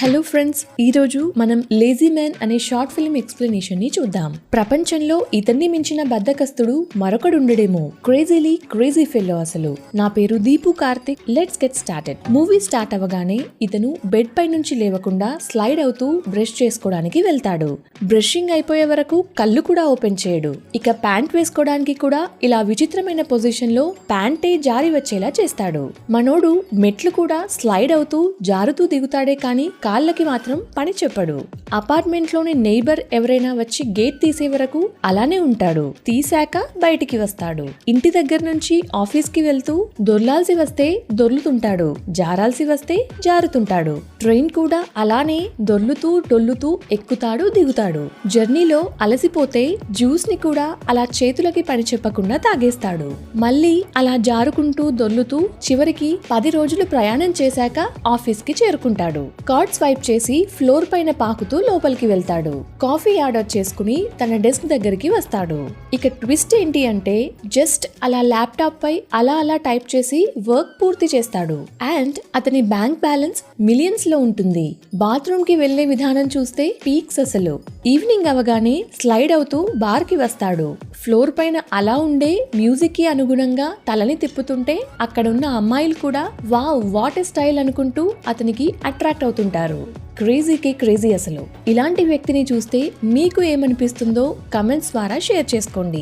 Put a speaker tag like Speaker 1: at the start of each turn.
Speaker 1: Hello friends ఈరోజు మనం lazy man అనే షార్ట్ ఫిల్మ్ ఎక్స్ప్లెనేషన్ని చూద్దాం. ప్రపంచంలో ఇతన్ని మించిన బద్దకస్తుడు మరొకడుండడేమో. క్రేజీలీ క్రేజీ ఫెల్లో అసలు. నా పేరు Deepu Karthik. Let's get started movie start అవ్వగానే ఇతను బెడ్ పై నుంచి లేవకుండా స్లైడ్ అవుతూ బ్రష్ చేసుకోవడానికి వెళ్తాడు. బ్రషింగ్ అయిపోయే వరకు కళ్ళు కూడా ఓపెన్ చేయడు. ఇక ప్యాంట్ వేసుకోవడానికి కూడా ఇలా విచిత్రమైన పొజిషన్లో ప్యాంటే జారి వచ్చేలా చేస్తాడు. మనోడు మెట్లు కూడా స్లైడ్ అవుతూ జారుతూ దిగుతాడే కానీ కాళ్ళకి మాత్రం పని చెప్పడు. అపార్ట్మెంట్లోని నైబర్ ఎవరైనా వచ్చి గేట్ తీసే వరకు అలానే ఉంటాడు. తీశాక బయటికి వస్తాడు. ఇంటి దగ్గర నుంచి ఆఫీస్కి వెళ్తూ దొర్లాల్సి వస్తే దొర్లుతుంటాడు. జారాల్సి వస్తే జారుతుంటాడు. ట్రైన్ కూడా అలానే దొర్లుతూ డొల్లుతూ ఎక్కుతాడు దిగుతాడు. జర్నీలో అలసిపోతే జ్యూస్ని కూడా అలా చేతులకి పని చెప్పకుండా తాగేస్తాడు. మళ్ళీ అలా జారుకుంటూ దొర్లుతూ చివరికి పది రోజులు ప్రయాణం చేశాక ఆఫీస్కి చేరుకుంటాడు. కార్డ్ స్వైప్ చేసి ఫ్లోర్ పైన పాకుతూ లోపలికి వెళ్తాడు. కాఫీ ఆర్డర్ చేసుకుని తన డెస్క్ దగ్గరికి వస్తాడు. ఇక ట్విస్ట్ ఏంటి అంటే జస్ట్ అలా ల్యాప్టాప్ పై అలా అలా టైప్ చేసి వర్క్ పూర్తి చేస్తాడు. అండ్ అతని బ్యాంక్ బ్యాలెన్స్ మిలియన్స్లో ఉంటుంది. బాత్రూమ్కి వెళ్ళే విధానం చూస్తే పీక్స్ అసలు. ఈవినింగ్ అవగానే స్లైడ్ అవుతూ బార్కి వస్తాడు. ఫ్లోర్ పైన అలా ఉండే మ్యూజిక్కి అనుగుణంగా తలని తిప్పుతుంటే అక్కడున్న అమ్మాయిలు కూడా వావ్ వాట్ స్టైల్ అనుకుంటూ అతనికి అట్రాక్ట్ అవుతుంటారు. క్రేజీకి క్రేజీ అసలు. ఇలాంటి వ్యక్తిని చూస్తే మీకు ఏమనిపిస్తుందో కమెంట్స్ ద్వారా షేర్ చేసుకోండి.